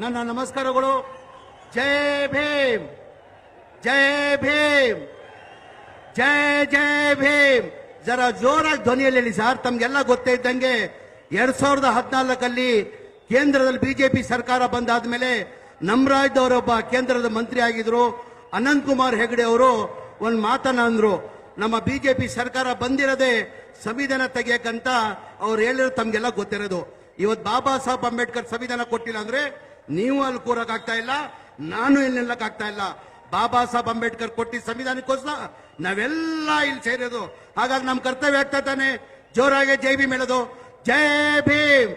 ನನ್ನ ನಮಸ್ಕಾರಗಳು. ಜೈ ಭೀಮ್. ಜೈ ಭೀಮ್. ಜೈ ಜೈ ಭೀಮ್. ಜರ ಜೋರಾಗಿ ಧ್ವನಿಯಲ್ಲಿ ಹೇಳಿ ಸರ್, ತಮ್ಗೆಲ್ಲ ಗೊತ್ತೇ ಇದ್ದಂಗೆ ಎರಡ್ ಸಾವಿರದ ಹದಿನಾಲ್ಕಲ್ಲಿ ಕೇಂದ್ರದಲ್ಲಿ ಬಿಜೆಪಿ ಸರ್ಕಾರ ಬಂದಾದ್ಮೇಲೆ ಮೇಲೆ ಅವರೊಬ್ಬ ಕೇಂದ್ರದ ಮಂತ್ರಿ ಆಗಿದ್ರು. ಅನಂತ್ ಕುಮಾರ್ ಹೆಗಡೆ ಅವರು ಒಂದು ಮಾತನ್ನ ಅಂದ್ರು. ನಮ್ಮ ಬಿಜೆಪಿ ಸರ್ಕಾರ ಬಂದಿರದೆ ಸಂವಿಧಾನ ತೆಗಿಯಕ್ಕಂತ ಅವ್ರು ಹೇಳಿರೋ ತಮ್ಗೆಲ್ಲ ಗೊತ್ತಿರೋದು. ಇವತ್ತು ಬಾಬಾ ಸಾಹೇಬ್ ಅಂಬೇಡ್ಕರ್ ಸಂವಿಧಾನ ಕೊಟ್ಟಿಲ್ಲ ಅಂದ್ರೆ ನೀವು ಅಲ್ಲಿ ಕೂರಕ್ಕಾಗ್ತಾ ಇಲ್ಲ, ನಾನು ಇಲ್ಲಿ ನಿಲ್ಲಕ್ ಆಗ್ತಾ ಇಲ್ಲ. ಬಾಬಾ ಸಾಹೇಬ್ ಅಂಬೇಡ್ಕರ್ ಕೊಟ್ಟಿ ಸಂವಿಧಾನಕ್ಕೋಸ್ಕರ ನಾವೆಲ್ಲ ಇಲ್ಲಿ ಸೇರೋದು ಹಾಗಾಗಿ ನಮ್ಮ ಕರ್ತವ್ಯ ಆಗ್ತಾ ತಾನೆ. ಜೋರಾಗಿ ಜೈ ಭೀಮ್ ಹೇಳೋದು. ಜೈ ಭೀಮ್.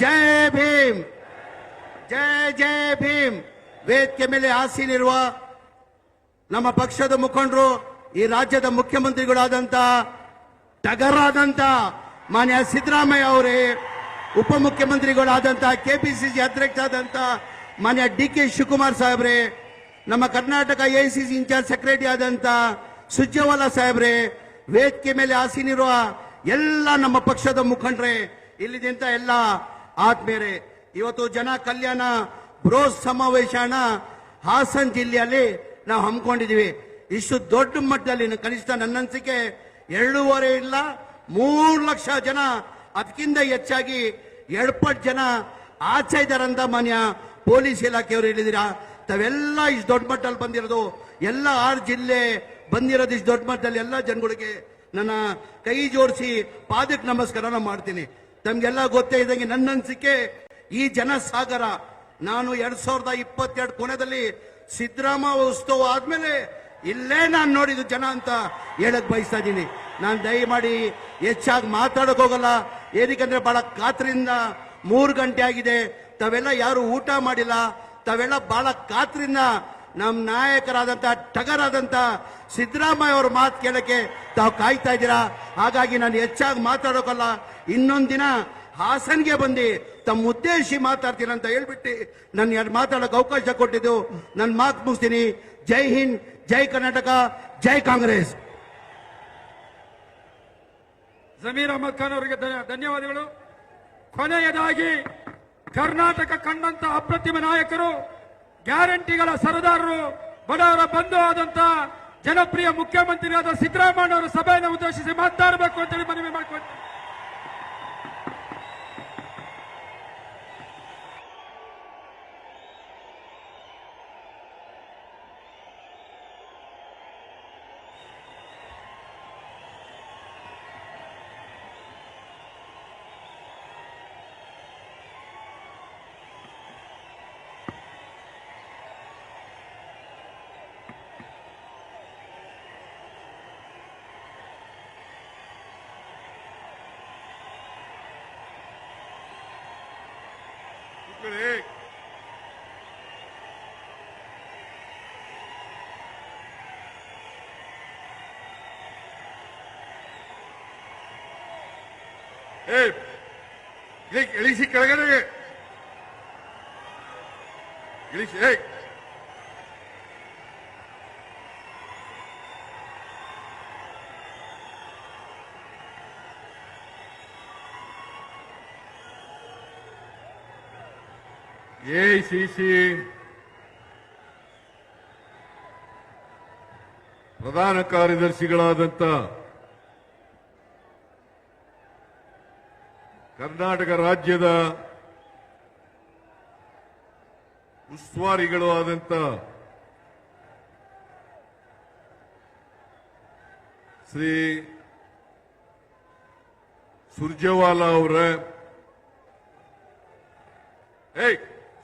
ಜೈ ಭೀಮ್. ಜೈ ಜೈ ಭೀಮ್. ವೇದಿಕೆ ಮೇಲೆ ಆಸೀನಿರುವ ನಮ್ಮ ಪಕ್ಷದ ಮುಖಂಡರು, ಈ ರಾಜ್ಯದ ಮುಖ್ಯಮಂತ್ರಿಗಳಾದಂತ ಟಗರಾದಂತ ಮಾನ್ಯ ಸಿದ್ದರಾಮಯ್ಯ ಅವರೇ ಉಪಮುಖ್ಯಮಂತ್ರಿಗಳಾದಂತ ಅಧ್ಯಕ್ಷ ಆದಂತಹ ಮಾನ್ಯ ಡಿ ಕೆ ಶಿವಕುಮಾರ್ ಸಾಹೇಬ್ರೆ, ನಮ್ಮ Karnataka A C C incharge secretary ಆದಂತ ಸುಜ್ಜವಾಲ ಸಾಹೇಬ್ರೆ, ವೇದಿಕೆ ಮೇಲೆ ಆಸೀನಿರುವ ಎಲ್ಲ ನಮ್ಮ ಪಕ್ಷದ ಮುಖಂಡರೇ ಇಲ್ಲಿದಂತ ಎಲ್ಲ ಆತ್ಮೀಯರೇ, ಇವತ್ತು ಜನ ಕಲ್ಯಾಣ ಬ್ರೋಸ್ ಸಮಾವೇಶನ ಹಾಸನ ಜಿಲ್ಲೆಯಲ್ಲಿ ನಾವು ಹಮ್ಮಿಕೊಂಡಿದೀವಿ ಇಷ್ಟು ದೊಡ್ಡ ಮಟ್ಟದಲ್ಲಿ ಕನಿಷ್ಠ ನನ್ನನಿಸಿಕೆ ಎರಡೂವರೆ ಇಲ್ಲ, ಮೂರು ಲಕ್ಷ ಜನ ಅದಕ್ಕಿಂತ ಹೆಚ್ಚಾಗಿ ಎಡ್ಪಟ್ ಜನ ಆಚೆ ಮಾನ್ಯ ಪೊಲೀಸ್ ಇಲಾಖೆಯವರು ಹೇಳಿದಿರಾ ತಾವೆಲ್ಲ ಇಷ್ಟು ದೊಡ್ಡ ಮಟ್ಟದಲ್ಲಿ ಬಂದಿರೋದು, ಎಲ್ಲ ಆರು ಜಿಲ್ಲೆ ಬಂದಿರೋದು ಇಷ್ಟು ದೊಡ್ಡ ಮಟ್ಟದಲ್ಲಿ ಎಲ್ಲ ಜನಗಳಿಗೆ ನನ್ನ ಕೈ ಜೋಡಿಸಿ ಪಾದಕ್ಕೆ ನಮಸ್ಕಾರನ ಮಾಡ್ತೀನಿ. ತಮ್ಗೆಲ್ಲ ಗೊತ್ತೇ ಇದ್ದಂಗೆ ನನ್ನ ಅನಿಸಿಕೆ ಈ ಜನಸಾಗರ. ನಾನು ಎರಡ್ ಸಾವಿರದ ಇಪ್ಪತ್ತೆರಡು ಕೊನೆಯಲ್ಲಿ ಸಿದ್ದರಾಮ ಉತ್ಸವ ಆದ್ಮೇಲೆ ಇಲ್ಲೇ ನಾನು ನೋಡಿದ್ದು ಜನ ಅಂತ ಹೇಳಕ್ ಬಯಸ್ತಾ ಇದ್ದೀನಿ. ನಾನು ದಯಮಾಡಿ ಹೆಚ್ಚಾಗಿ ಮಾತಾಡಕ್ ಹೋಗಲ್ಲ. ಏನಕ್ಕಂದ್ರೆ ಬಹಳ ಕಾತ್ರಿಂದ ಮೂರು ಗಂಟೆ ಆಗಿದೆ. ತಾವೆಲ್ಲ ಯಾರು ಊಟ ಮಾಡಿಲ್ಲ. ತಾವೆಲ್ಲ ಬಹಳ ಕಾತ್ರಿಂದ ನಮ್ಮ ನಾಯಕರಾದಂಥ ಟಗರಾದಂಥ ಸಿದ್ದರಾಮಯ್ಯ ಅವ್ರ ಮಾತು ಕೇಳಕ್ಕೆ ತಾವು ಕಾಯ್ತಾ ಇದ್ದೀರಾ? ಹಾಗಾಗಿ ನಾನು ಹೆಚ್ಚಾಗಿ ಮಾತಾಡೋಕಲ್ಲ. ಇನ್ನೊಂದು ದಿನ ಹಾಸನ್ಗೆ ಬಂದು ತಮ್ಮ ಉದ್ದೇಶಿ ಮಾತಾಡ್ತೀನಿ ಅಂತ ಹೇಳ್ಬಿಟ್ಟು ನನ್ನ ಮಾತಾಡೋಕೆ ಅವಕಾಶ ಕೊಟ್ಟಿದ್ದು. ನನ್ನ ಮಾತು ಮುಗಿಸ್ತೀನಿ. ಜೈ ಹಿಂದ್, ಜೈ ಕರ್ನಾಟಕ, ಜೈ ಕಾಂಗ್ರೆಸ್. ಜಮೀರ್ ಅಹಮದ್ ಖಾನ್ ಅವರಿಗೆ ಧನ್ಯ- ಧನ್ಯವಾದಗಳು. ಕೊನೆಯದಾಗಿ ಕರ್ನಾಟಕ ಕಂಡಂತ ಅಪ್ರತಿಮ ನಾಯಕರು, ಗ್ಯಾರಂಟಿಗಳ ಸರದಾರರು, ಬಡವರ ಬಂಧು ಆದಂತ ಜನಪ್ರಿಯ ಮುಖ್ಯಮಂತ್ರಿಯಾದ ಸಿದ್ದರಾಮಯ್ಯ ಅವರು ಸಭೆಯನ್ನು ಉದ್ದೇಶಿಸಿ ಮಾತನಾಡಬೇಕು ಅಂತೇಳಿ ಮನವಿ ಮಾಡಿಕೊಳ್ತೀನಿ. ಇಳಿಸಿ ಕೆಳಗಡೆ ಇಳಿಸಿ ಎಐಸಿಸಿ ಪ್ರಧಾನ ಕಾರ್ಯದರ್ಶಿಗಳಾದಂಥ ಕರ್ನಾಟಕ ರಾಜ್ಯದ ಉಸ್ತುವಾರಿಗಳು ಆದಂತ ಶ್ರೀ ಸುರ್ಜೇವಾಲಾ ಅವರ. ಏಯ್!